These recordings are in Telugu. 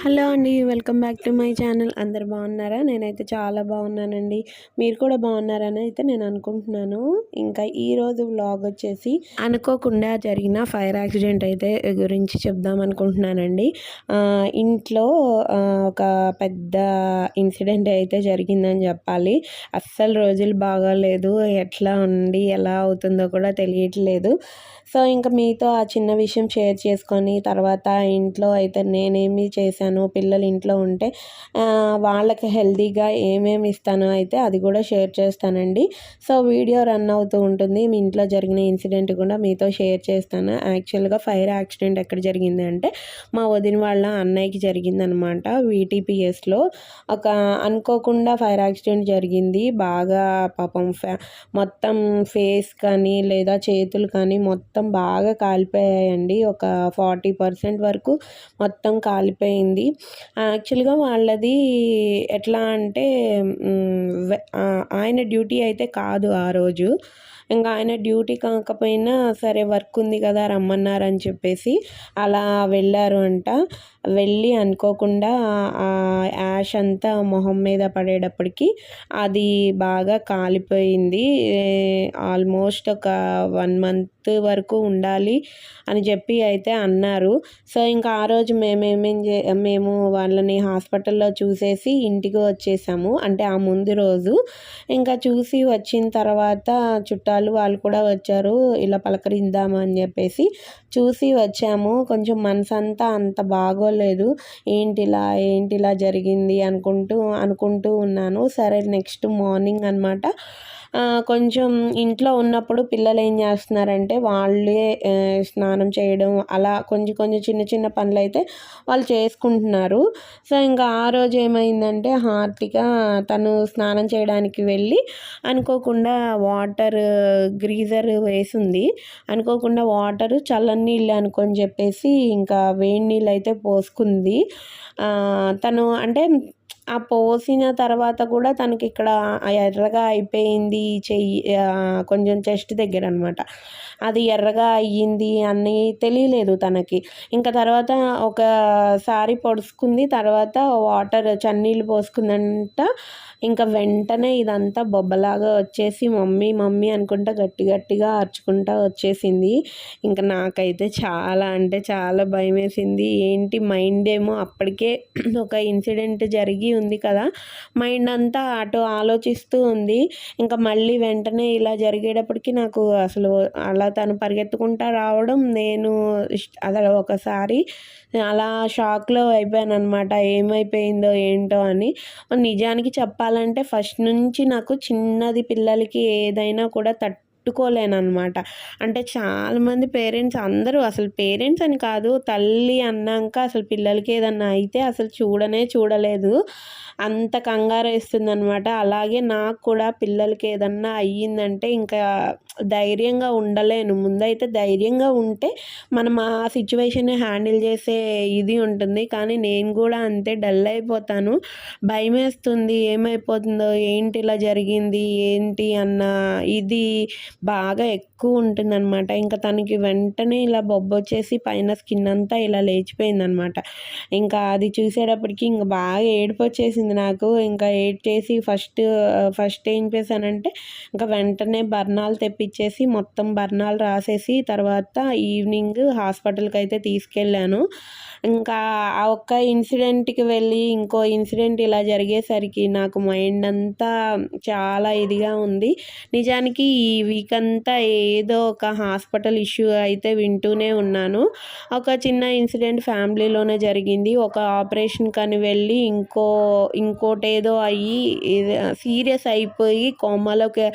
హలో అండి welcome back to my channel. అందరు బాగున్నారా? నేనైతే చాలా బాగున్నానండి. మీరు కూడా బాగున్నారని అయితే నేను అనుకుంటున్నాను. ఇంకా ఈరోజు వ్లాగ్ వచ్చేసి అనుకోకుండా జరిగిన ఫైర్ యాక్సిడెంట్ అయితే గురించి చెప్దాం అనుకుంటున్నానండి. ఇంట్లో ఒక పెద్ద ఇన్సిడెంట్ అయితే జరిగిందని చెప్పాలి. అస్సలు రోజులు బాగాలేదు. ఎట్లా ఉండి ఎలా అవుతుందో కూడా తెలియట్లేదు. సో ఇంకా మీతో ఆ చిన్న విషయం షేర్ చేసుకొని తర్వాత ఇంట్లో అయితే నేనేమి చేశాను పిల్లలు ఇంట్లో ఉంటే వాళ్ళకి హెల్తీగా ఏమేమి ఇస్తానో అయితే అది కూడా షేర్ చేస్తానండి. సో వీడియో రన్ అవుతూ ఉంటుంది. మీ ఇంట్లో జరిగిన ఇన్సిడెంట్ కూడా మీతో షేర్ చేస్తాను. యాక్చువల్గా ఫైర్ యాక్సిడెంట్ ఎక్కడ జరిగింది అంటే మా వదిన వాళ్ళ అన్నయ్యకి జరిగిందనమాట. వీటీపీఎస్లో ఒక అనుకోకుండా ఫైర్ యాక్సిడెంట్ జరిగింది. బాగా పాపం మొత్తం ఫేస్ కానీ లేదా చేతులు కానీ మొత్తం బాగా కాలిపోయాయండి. ఒక ఫార్టీ పర్సెంట్ వరకు మొత్తం కాలిపోయింది. యాక్చువల్గా వాళ్ళది ఎట్లా అంటే ఆయన డ్యూటీ అయితే కాదు ఆ రోజు. ఇంకా ఆయన డ్యూటీ కాకపోయినా సరే వర్క్ ఉంది కదా రమ్మన్నారని చెప్పేసి అలా వెళ్ళారు అంట. వెళ్ళి అనుకోకుండా ఆ యాష్ అంతా మొహం మీద పడేటప్పటికి అది బాగా కాలిపోయింది. ఆల్మోస్ట్ ఒక వన్ మంత్ వరకు ఉండాలి అని చెప్పి అయితే అన్నారు. సో ఇంకా ఆ రోజు మేమేమేం చే మేము వాళ్ళని హాస్పిటల్లో చూసేసి ఇంటికి వచ్చేసాము. అంటే ఆ ముందు రోజు. ఇంకా చూసి వచ్చిన తర్వాత చుట్టాలు వాళ్ళు కూడా వచ్చారు. ఇలా పలకరిద్దామని చెప్పేసి చూసి వచ్చాము. కొంచెం మనసు అంతా అంత అనుకోలేదు ఏంటిలా ఏంటిలా జరిగింది అనుకుంటూ అనుకుంటూ ఉన్నాను. సరే నెక్స్ట్ మార్నింగ్ అనమాట కొంచెం ఇంట్లో ఉన్నప్పుడు పిల్లలు ఏం చేస్తున్నారంటే వాళ్ళే స్నానం చేయడం అలా కొంచెం కొంచెం చిన్న చిన్న పనులు అయితే వాళ్ళు చేసుకుంటున్నారు. సో ఇంకా ఆ రోజు ఏమైందంటే హార్ట్గా తను స్నానం చేయడానికి వెళ్ళి అనుకోకుండా వాటర్ గ్రీజర్ వేసింది. అనుకోకుండా వాటర్ చల్లని నీళ్ళు అనుకొని చెప్పేసి ఇంకా వేడి నీళ్ళు అయితే పోసుకుంది. తను అంటే ఆ పోసిన తర్వాత కూడా తనకి ఇక్కడ ఎర్రగా అయిపోయింది చెయ్యి కొంచెం చెస్ట్ దగ్గర అనమాట అది ఎర్రగా అయ్యింది అని తెలియలేదు తనకి. ఇంకా తర్వాత ఒకసారి పొడుచుకుంది తర్వాత వాటర్ చన్నీళ్ళు పోసుకుందంట. ఇంకా వెంటనే ఇదంతా బొబ్బలాగా వచ్చేసి మమ్మీ మమ్మీ అనుకుంటా గట్టి గట్టిగా అరుచుకుంటా వచ్చేసింది. ఇంకా నాకైతే చాలా అంటే చాలా భయం వేసింది ఏంటి మైండ్ ఏమో అప్పటికే ఒక ఇన్సిడెంట్ జరిగి ఉంది కదా. మైండ్ అంతా అటు ఆలోచిస్తూ ఉంది. ఇంకా మళ్ళీ వెంటనే ఇలా జరిగేటప్పటికి నాకు అసలు అలా తను పరిగెత్తుకుంటా రావడం నేను అసలు ఒకసారి అలా షాక్లో అయిపోయాను అనమాట ఏమైపోయిందో ఏంటో అని. నిజానికి చెప్పాలంటే ఫస్ట్ నుంచి నాకు చిన్నది పిల్లలకి ఏదైనా కూడా తట్టు తట్టుకోలేనమాట అంటే చాలామంది పేరెంట్స్ అందరూ అసలు పేరెంట్స్ అని కాదు తల్లి అన్నాక అసలు పిల్లలకి ఏదన్నా అయితే అసలు చూడనే చూడలేదు. అంత కంగారు వేస్తుంది అనమాట అలాగే నాకు కూడా పిల్లలకి ఏదన్నా అయ్యిందంటే ఇంకా ధైర్యంగా ఉండలేను. ముందైతే ధైర్యంగా ఉంటే మనం ఆ సిచ్యువేషన్ హ్యాండిల్ చేసే ఇది ఉంటుంది. కానీ నేను కూడా అంతే డల్ అయిపోతాను. భయం వేస్తుంది ఏమైపోతుందో ఏంటి ఇలా జరిగింది ఏంటి అన్న ఇది బాగా ఎక్కువ ఉంటుందన్నమాట ఇంకా తనకి వెంటనే ఇలా బొబ్బ వచ్చేసి పైన స్కిన్ అంతా ఇలా లేచిపోయిందనమాట ఇంకా అది చూసేటప్పటికి ఇంకా బాగా ఏడుపు వచ్చేసింది నాకు. ఇంకా ఏడ్ చేసి ఫస్ట్ ఫస్ట్ ఏం చేశానంటే ఇంకా వెంటనే బర్ణాలు తెప్పించేసి మొత్తం బర్ణాలు రాసేసి తర్వాత ఈవినింగ్ హాస్పిటల్కి అయితే తీసుకెళ్ళాను. ఇంకా ఆ ఒక్క ఇన్సిడెంట్కి వెళ్ళి ఇంకో ఇన్సిడెంట్ ఇలా జరిగేసరికి నాకు మైండ్ అంతా చాలా ఇదిగా ఉంది. నిజానికి ఈ వీక్ అంతా ఏదో ఒక హాస్పిటల్ ఇష్యూ అయితే వింటూనే ఉన్నాను. ఒక చిన్న ఇన్సిడెంట్ ఫ్యామిలీలోనే జరిగింది. ఒక ఆపరేషన్ కని వెళ్ళి ఇంకో ఇంకోటి ఏదో అయ్యి సీరియస్ అయిపోయి కోమలోకి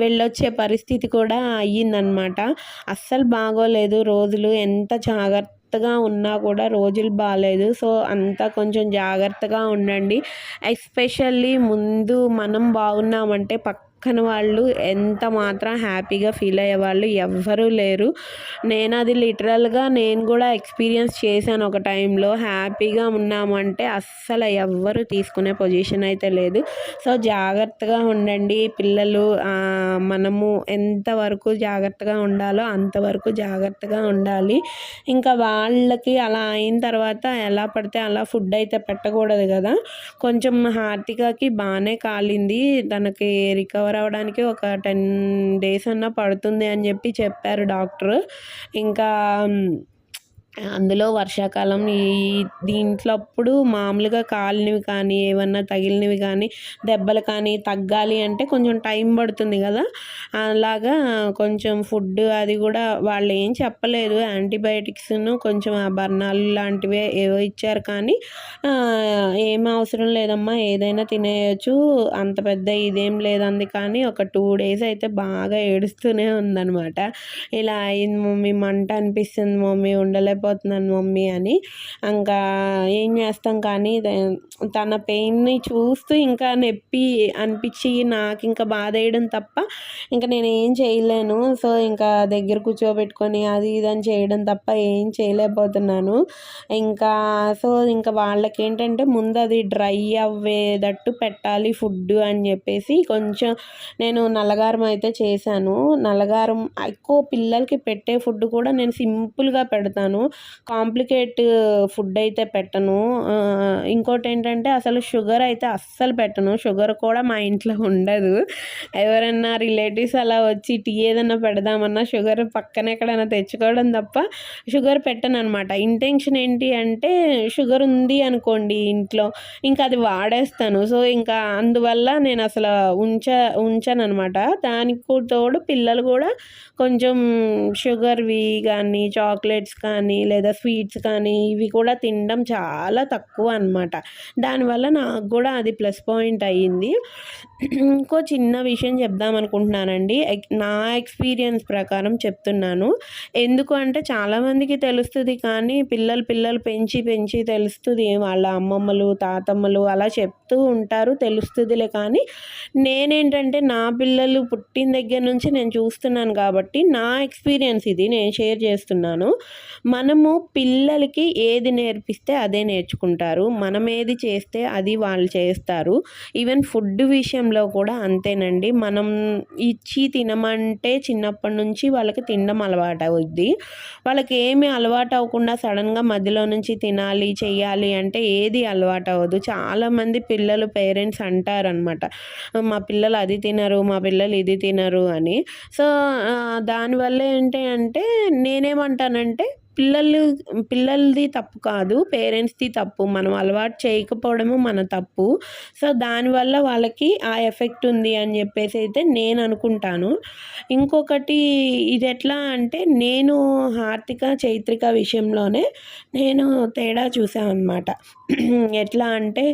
వెళ్ళొచ్చే పరిస్థితి కూడా అయ్యిందనమాట అస్సలు బాగోలేదు. రోజులు ఎంత జాగ్రత్త జాగ్రత్తగా ఉన్నా కూడా రోజులు బాగాలేదు సో అంతా కొంచెం జాగ్రత్తగా ఉండండి. ఎస్పెషల్లీ ముందు మనం బాగున్నామంటే పక్క పక్కన వాళ్ళు ఎంత మాత్రం హ్యాపీగా ఫీల్ అయ్యేవాళ్ళు ఎవ్వరూ లేరు. నేను అది లిటరల్గా నేను కూడా ఎక్స్పీరియన్స్ చేశాను ఒక టైంలో. హ్యాపీగా ఉన్నామంటే అస్సలు ఎవ్వరు తీసుకునే పొజిషన్ అయితే లేదు. సో జాగ్రత్తగా ఉండండి పిల్లలు. మనము ఎంతవరకు జాగ్రత్తగా ఉండాలో అంతవరకు జాగ్రత్తగా ఉండాలి. ఇంకా వాళ్ళకి అలా అయిన తర్వాత ఎలా పడితే అలా ఫుడ్ అయితే పెట్టకూడదు కదా. కొంచెం హార్తికకి బాగానే కాలింది. తనకి రికవర్ అవ్వడానికి ఒక టెన్ డేస్ అన్నా పడుతుంది అని చెప్పి చెప్పారు డాక్టర్. ఇంకా అందులో వర్షాకాలం ఈ దీంట్లో అప్పుడు మామూలుగా కాలినవి కానీ ఏమన్నా తగిలినవి కానీ దెబ్బలు కానీ తగ్గాలి అంటే కొంచెం టైం పడుతుంది కదా. అలాగా కొంచెం ఫుడ్ అది కూడా వాళ్ళు ఏం చెప్పలేదు. యాంటీబయాటిక్స్ను కొంచెం ఆ బర్ణాలు లాంటివే ఏవో ఇచ్చారు కానీ ఏం అవసరం లేదమ్మా ఏదైనా తినేయచ్చు. అంత పెద్ద ఇదేం లేదంది కానీ ఒక టూ డేస్ అయితే బాగా ఏడుస్తూనే ఉందనమాట ఇలా అయింది మమ్మీ మంట అనిపిస్తుంది మమ్మీ ఉండలేకపోతే అయిపోతున్నాను మమ్మీ అని. ఇంకా ఏం చేస్తాం కానీ తన పెయిన్ని చూస్తూ ఇంకా నొప్పి అనిపించి నాకు ఇంకా బాధ వేయడం తప్ప ఇంకా నేను ఏం చేయలేను. సో ఇంకా దగ్గర కూర్చోబెట్టుకొని అది ఇది అని చేయడం తప్ప ఏం చేయలేకపోతున్నాను. ఇంకా సో ఇంకా వాళ్ళకి ఏంటంటే ముందు అది డ్రై అవ్వేటట్టు పెట్టాలి ఫుడ్ అని చెప్పేసి కొంచెం నేను నల్లగారం అయితే చేశాను. నల్లగారం ఎక్కువ పిల్లలకి పెట్టే ఫుడ్ కూడా నేను సింపుల్గా పెడతాను. కాంప్లికేట్ ఫుడ్ అయితే పెట్టను. ఇంకోటి ఏంటంటే అసలు షుగర్ అయితే అస్సలు పెట్టను. షుగర్ కూడా మా ఇంట్లో ఉండదు. ఎవరైనా రిలేటివ్స్ అలా వచ్చి టీ ఏదైనా పెడదామన్నా షుగర్ పక్కన ఎక్కడైనా తెచ్చుకోవడం తప్ప షుగర్ పెట్టను అనమాట ఇంటెన్షన్ ఏంటి అంటే షుగర్ ఉంది అనుకోండి ఇంట్లో ఇంకా అది వాడేస్తాను. సో ఇంకా అందువల్ల నేను అసలు ఉంచ ఉంచాను అనమాట దానికి తోడు పిల్లలు కూడా కొంచెం షుగర్వి కానీ చాక్లెట్స్ కానీ లేదా స్వీట్స్ కానీ ఇవి కూడా తినడం చాలా తక్కువ అనమాట దానివల్ల నాకు కూడా అది ప్లస్ పాయింట్ అయ్యింది. ఇంకో చిన్న విషయం చెప్దాం అనుకుంటున్నానండి. నా ఎక్స్పీరియన్స్ ప్రకారం చెప్తున్నాను. ఎందుకు అంటే చాలామందికి తెలుస్తుంది కానీ పిల్లలు పిల్లలు పెంచి పెంచి తెలుస్తుంది. వాళ్ళ అమ్మమ్మలు తాతమ్మలు అలా చెప్తూ ఉంటారు తెలుస్తుందిలే కానీ నేనేంటంటే నా పిల్లలు పుట్టిన దగ్గర నుంచి నేను చూస్తున్నాను కాబట్టి నా ఎక్స్పీరియన్స్ ఇది నేను షేర్ చేస్తున్నాను. మన మనము పిల్లలకి ఏది నేర్పిస్తే అదే నేర్చుకుంటారు. మనం ఏది చేస్తే అది వాళ్ళు చేస్తారు. ఈవెన్ ఫుడ్ విషయంలో కూడా అంతేనండి. మనం ఇచ్చి తినమంటే చిన్నప్పటి నుంచి వాళ్ళకి తినడం అలవాటు అవుద్ది. వాళ్ళకి ఏమి అలవాటు అవ్వకుండా సడన్గా మధ్యలో నుంచి తినాలి చేయాలి అంటే ఏది అలవాటు అవ్వదు. చాలామంది పిల్లలు పేరెంట్స్ అంటారనమాట మా పిల్లలు అది తినరు మా పిల్లలు ఇది తినరు అని. సో దానివల్ల ఏంటి అంటే నేనేమంటానంటే పిల్లలు పిల్లలది తప్పు కాదు పేరెంట్స్ది తప్పు. మనం అలవాటు చేయకపోవడము మన తప్పు. సో దానివల్ల వాళ్ళకి ఆ ఎఫెక్ట్ ఉంది అని చెప్పేసి అయితే నేను అనుకుంటాను. ఇంకొకటి ఇది ఎట్లా అంటే నేను హార్తిక చైత్రిక విషయంలోనే నేను తేడా చూసాను అనమాట ఎట్లా అంటే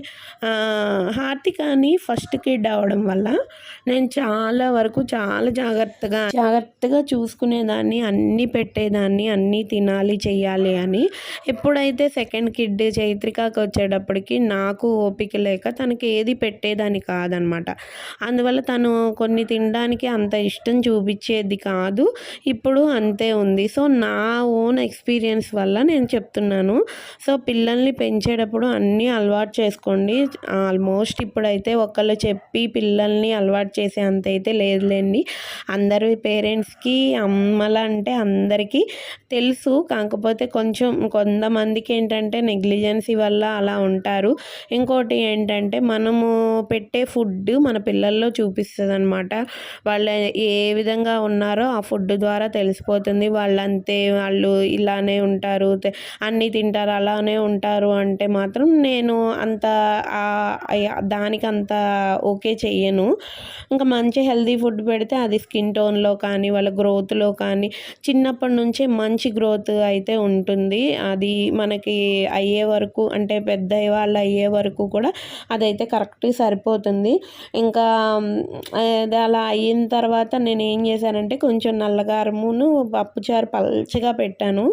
హార్తికని ఫస్ట్ కిడ్ అవడం వల్ల నేను చాలా వరకు చాలా జాగ్రత్తగా జాగ్రత్తగా చూసుకునేదాన్ని అన్నీ పెట్టేదాన్ని అన్నీ తినాలి చెయ్యాలి అని. ఎప్పుడైతే సెకండ్ కిడ్ చైత్రికకి వచ్చేటప్పటికి నాకు ఓపిక లేక తనకి ఏది పెట్టేదాన్ని కాదనమాట. అందువల్ల తను కొన్ని తినడానికి అంత ఇష్టం చూపించేది కాదు. ఇప్పుడు అంతే ఉంది. సో నా ఓన్ ఎక్స్పీరియన్స్ వల్ల నేను చెప్తున్నాను. సో పిల్లల్ని పెంచేటప్పుడు అన్నీ అలవాటు చేసుకోండి. ఆల్మోస్ట్ ఇప్పుడైతే ఒకళ్ళు చెప్పి పిల్లల్ని అలవాటు చేసే అంత అయితే లేదులేండి. అందరి పేరెంట్స్కి అమ్మలంటే అందరికీ తెలుసు. కాకపోతే కొంచెం కొంతమందికి ఏంటంటే నెగ్లిజెన్సీ వల్ల అలా ఉంటారు. ఇంకోటి ఏంటంటే మనము పెట్టే ఫుడ్ మన పిల్లల్లో చూపిస్తుంది అనమాట వాళ్ళు ఏ విధంగా ఉన్నారో ఆ ఫుడ్ ద్వారా తెలిసిపోతుంది. వాళ్ళంతే వాళ్ళు ఇలానే ఉంటారు అన్నీ తింటారు అలానే ఉంటారు అంటే మాత్రం నేను అంత దానికి అంత ఓకే చెయ్యను. ఇంకా మంచి హెల్దీ ఫుడ్ పెడితే అది స్కిన్ టోన్లో కానీ వాళ్ళ గ్రోత్లో కానీ చిన్నప్పటి నుంచే మంచి గ్రోత్ అయితే ఉంటుంది. అది మనకి అయ్యే వరకు అంటే పెద్ద వాళ్ళు అయ్యే వరకు కూడా అదైతే కరెక్ట్ సరిపోతుంది. ఇంకా అది అలా అయిన తర్వాత నేను ఏం చేశానంటే కొంచెం నల్లగారమును పప్పుచారు పల్చగా పెట్టాను.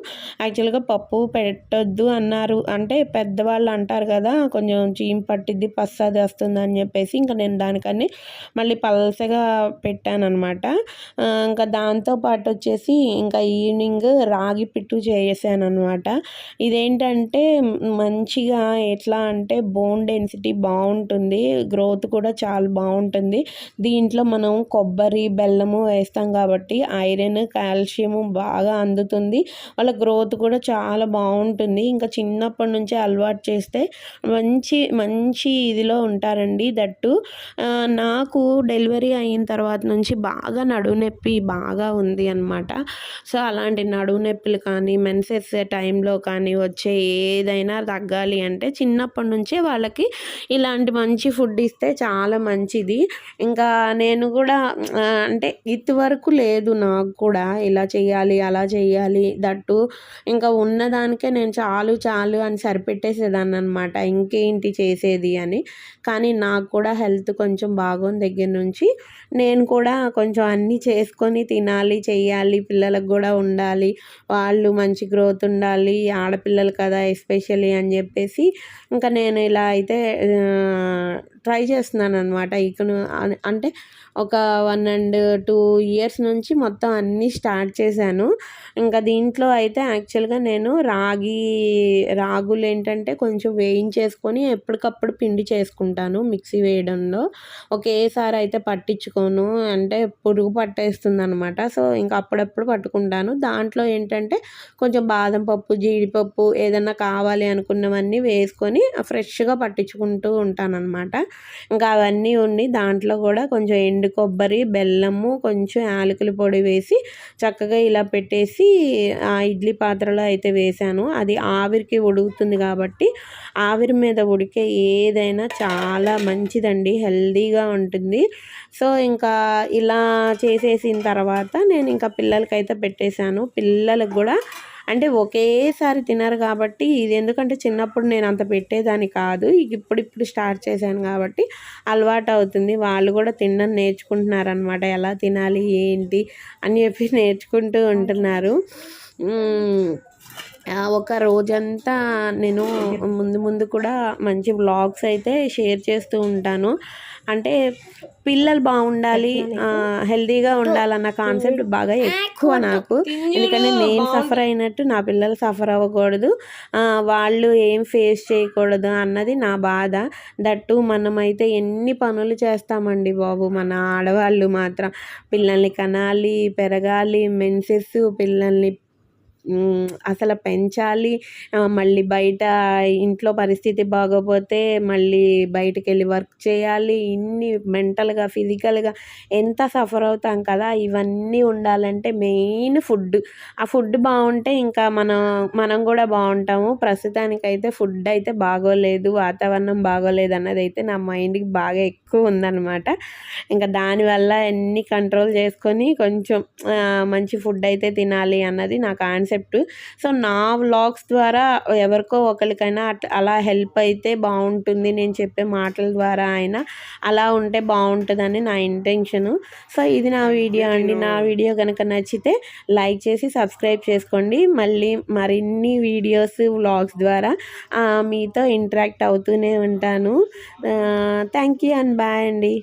యాక్చువల్గా పప్పు పెట్టొద్దు అన్నారు. అంటే పెద్దవాళ్ళు అంటారు కదా కొంచెం చీమ్ పట్టిద్ది పస్సాది వస్తుంది అని చెప్పేసి ఇంకా నేను దానికని మళ్ళీ పల్సగా పెట్టాను అనమాట ఇంకా దాంతోపాటు వచ్చేసి ఇంకా ఈవినింగ్ రాగి పిట్టు చేసాను అనమాట ఇదేంటంటే మంచిగా ఎట్లా అంటే బోన్ డెన్సిటీ బాగుంటుంది గ్రోత్ కూడా చాలా బాగుంటుంది. దీంట్లో మనం కొబ్బరి బెల్లము వేస్తాం కాబట్టి ఐరన్ కాల్షియము బాగా అందుతుంది. వాళ్ళ గ్రోత్ కూడా చాలా బాగుంటుంది. ఇంకా చిన్నప్పటి నుంచే అలవాటు చేస్తే మంచి మంచి ఇదిలో ఉంటారండి దట్టు. నాకు డెలివరీ అయిన తర్వాత నుంచి బాగా నడువు నొప్పి బాగా ఉంది అనమాట సో అలాంటి నడువు నొప్పులు కానీ మెన్సెస్ టైంలో కానీ వచ్చే ఏదైనా తగ్గాలి అంటే చిన్నప్పటి నుంచే వాళ్ళకి ఇలాంటి మంచి ఫుడ్ ఇస్తే చాలా మంచిది. ఇంకా నేను కూడా అంటే ఇంతవరకు లేదు నాకు కూడా ఇలా చేయాలి అలా చేయాలి దట్టు. ఇంకా ఉన్నదానికే నేను చాలు చాలు అని సరిపెట్టేసేదాన్ని అనమాట ఇంకేంటి చేసేది అని. కానీ నాకు కూడా హెల్త్ కొంచెం బాగుంది దగ్గర నుంచి నేను కూడా కొంచెం అన్నీ చేసుకొని తినాలి చేయాలి పిల్లలకు కూడా ఉండాలి. వాళ్ళు మంచి గ్రోత్ ఉండాలి ఆడపిల్లలు కదా ఎస్పెషల్లీ అని చెప్పేసి ఇంకా నేను ఇలా అయితే ట్రై చేస్తున్నాను అనమాట ఇక్కడ అంటే ఒక వన్ అండ్ టూ ఇయర్స్ నుంచి మొత్తం అన్నీ స్టార్ట్ చేశాను. ఇంకా దీంట్లో అయితే యాక్చువల్గా నేను రాగి రాగులు ఏంటంటే కొంచెం వేయించేసుకొని ఎప్పటికప్పుడు పిండి చేసుకుంటాను మిక్సీ వేయడంలో. ఒకేసారి అయితే పట్టించుకోను. అంటే పురుగు పట్టేస్తుంది అనమాట సో ఇంకా అప్పుడప్పుడు పట్టుకుంటాను. దాంట్లో ఏంటంటే కొంచెం బాదం పప్పు జీడిపప్పు ఏదన్నా కావాలి అనుకున్నవన్నీ వేసుకొని ఫ్రెష్గా పట్టించుకుంటూ ఉంటాను అనమాట ఇంకా అవన్నీ ఉండి దాంట్లో కూడా కొంచెం ఎండు కొబ్బరి బెల్లము కొంచెం యాలకుల పొడి వేసి చక్కగా ఇలా పెట్టేసి ఆ ఇడ్లీ పాత్రలో అయితే వేసాను అది ఆవిరికి ఉడుకుతుంది కాబట్టి ఆవిరి మీద ఉడికే ఏదైనా చాలా మంచిదండి హెల్దీగా ఉంటుంది. సో ఇంకా ఇలా చేసేసిన తర్వాత నేను ఇంకా పిల్లలకైతే పెట్టేశాను. పిల్లలకు కూడా అంటే ఒకేసారి తినరు కాబట్టి ఇది ఎందుకంటే చిన్నప్పుడు నేను అంత పెట్టేదాన్ని కాదు. ఇప్పుడు ఇప్పుడు స్టార్ట్ చేశాను కాబట్టి అలవాటు అవుతుంది. వాళ్ళు కూడా తినడం నేర్చుకుంటున్నారనమాట ఎలా తినాలి ఏంటి అని చెప్పి నేర్చుకుంటూ ఉంటున్నారు. ఒక రోజంతా నేను ముందు ముందు కూడా మంచి వ్లాగ్స్ అయితే షేర్ చేస్తూ ఉంటాను. అంటే పిల్లలు బాగుండాలి హెల్తీగా ఉండాలన్న కాన్సెప్ట్ బాగా ఎక్కువ నాకు. ఎందుకంటే నేను సఫర్ అయినట్టు నా పిల్లలు సఫర్ అవ్వకూడదు. వాళ్ళు ఏం ఫేస్ చేయకూడదు అన్నది నా బాధ. దట్టు మనమైతే ఎన్ని పనులు చేస్తామండి బాబు. మన ఆడవాళ్ళు మాత్రం పిల్లల్ని కనాలి పెరగాలి మెన్సెస్ పిల్లల్ని అసలు పెంచాలి. మళ్ళీ బయట ఇంట్లో పరిస్థితి బాగోపోతే మళ్ళీ బయటకు వెళ్ళి వర్క్ చేయాలి. ఇన్ని మెంటల్గా ఫిజికల్గా ఎంత సఫర్ అవుతాం కదా! ఇవన్నీ ఉండాలంటే మెయిన్ ఫుడ్. ఆ ఫుడ్ బాగుంటే ఇంకా మనం మనం కూడా బాగుంటాము. ప్రస్తుతానికైతే ఫుడ్ అయితే బాగోలేదు వాతావరణం బాగోలేదు అన్నది అయితే నా మైండ్కి బాగా ఎక్కువ ఉందన్నమాట. ఇంకా దానివల్ల ఎన్ని కంట్రోల్ చేసుకొని కొంచెం మంచి ఫుడ్ అయితే తినాలి అన్నది నా కాన్సెప్ట్ కాన్సెప్ట్. సో నా వ్లాగ్స్ ద్వారా ఎవరికో ఒకరికైనా అలా హెల్ప్ అయితే బాగుంటుంది నేను చెప్పే మాటల ద్వారా అయినా అలా ఉంటే బాగుంటుందని నా ఇంటెన్షను. సో ఇది నా వీడియో అండి. నా వీడియో కనుక నచ్చితే లైక్ చేసి సబ్స్క్రైబ్ చేసుకోండి. మళ్ళీ మరిన్ని వీడియోస్ వ్లాగ్స్ ద్వారా మీతో ఇంటరాక్ట్ అవుతూనే ఉంటాను. థ్యాంక్ యూ అండ్ బాయ్ అండి.